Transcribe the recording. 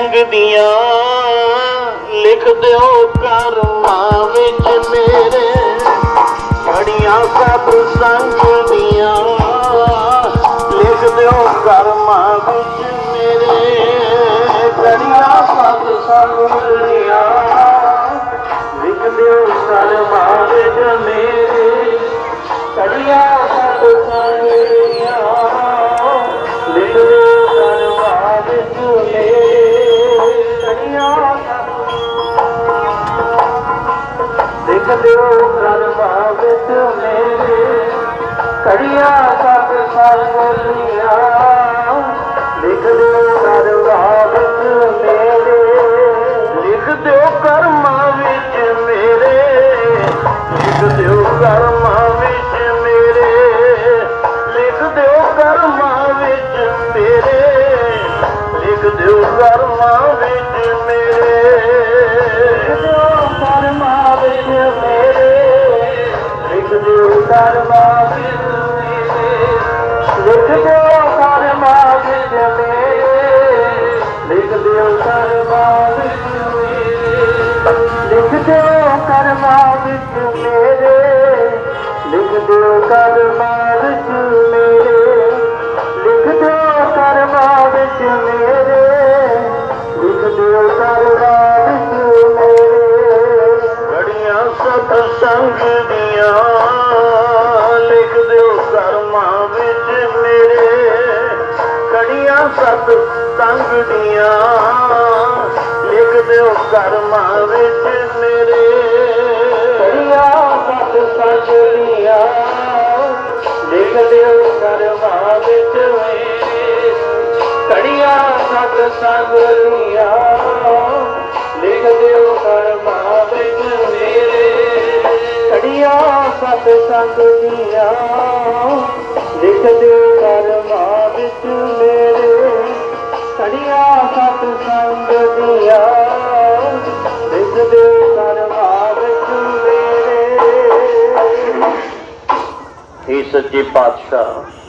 ਸੰਗ ਲਿਖ ਦਿਓ ਕਰਮਾਂ ਵਿੱਚ ਮੇਰੇ। ਘੜੀਆਂ ਸਭ ਸੰਗ ਲਿਖ ਦਿਓ ਕਰਮਾਂ ਵਿੱਚ ਮੇਰੇ। ਘੜੀਆਂ ਸਭ ਸੰਗ ਲਿਖ ਦਿਓ ਕਰਮਾਂ ਵਿੱਚ ਮੇਰੇ। ਘੜੀਆਂ ਸਭ ਸੰਗ ਲਿਖ ਦਿਓ ਕਰਮਾਂ ਵਿੱਚ ਮੇਰੇ। ਦਿਓ ਕਰਮਾਂ ਵਿੱਚ ਮੇਰੇ ਕੜੀਆਂ ਸਤ ਸੰਗਲੀਆਂ ਲਿਖ ਦਿਓ ਕਰਮਾਂ ਵਿੱਚ ਮੇਰੇ ਲਿਖ ਦਿਓ ਕਰਮਾਂ ਵਿੱਚ ਮੇਰੇ ਲਿਖ ਦਿਓ ਕਰਮਾਂ ਵਿੱਚ ਮੇਰੇ, ਲਿਖ ਦਿਓ ਕਰਮਾਂ ਵਿੱਚ ਮੇਰੇ, ਲਿਖ ਦਿਓ ਕਰਮਾਂ ਵਿੱਚ ਮੇਰੇ। ਲਿਖ ਦਿਓ ਕਰਮਾਂ ਵਿੱਚ ਮੇਰੇ। ਲਿਖ ਦਿਓ ਕਰ ਸਤ ਸੰਗ ਦੀਆਂ ਲਿਖ ਦਿਓ ਕਰਮਾਂ ਵਿੱਚ ਮੇਰੇ। ਕੜੀਆਂ ਸਤ ਸੰਗ ਦੀਆਂ ਲਿਖ ਦਿਓ ਕਰਮਾਂ ਵਿੱਚ ਮੇਰੇ। ਕੜੀਆਂ ਸਤ ਸੰਗ ਦੀਆਂ ਲਿਖ ਦਿਓ ਕਰਮਾਂ ਵਿੱਚ ਮੇਰੇ। ਕੜੀਆਂ ਸਤ ਸੰਗ ਦੀਆਂ ਲਿਖ ਦਿਓ ਸਤ ਸੰਗ ਦਿਆ ਰਿਜ ਦੇ ਦਰਬਾਰ ਚ ਮੇਰੇ ਸੱਚੇ ਪਾਤਸ਼ਾਹ।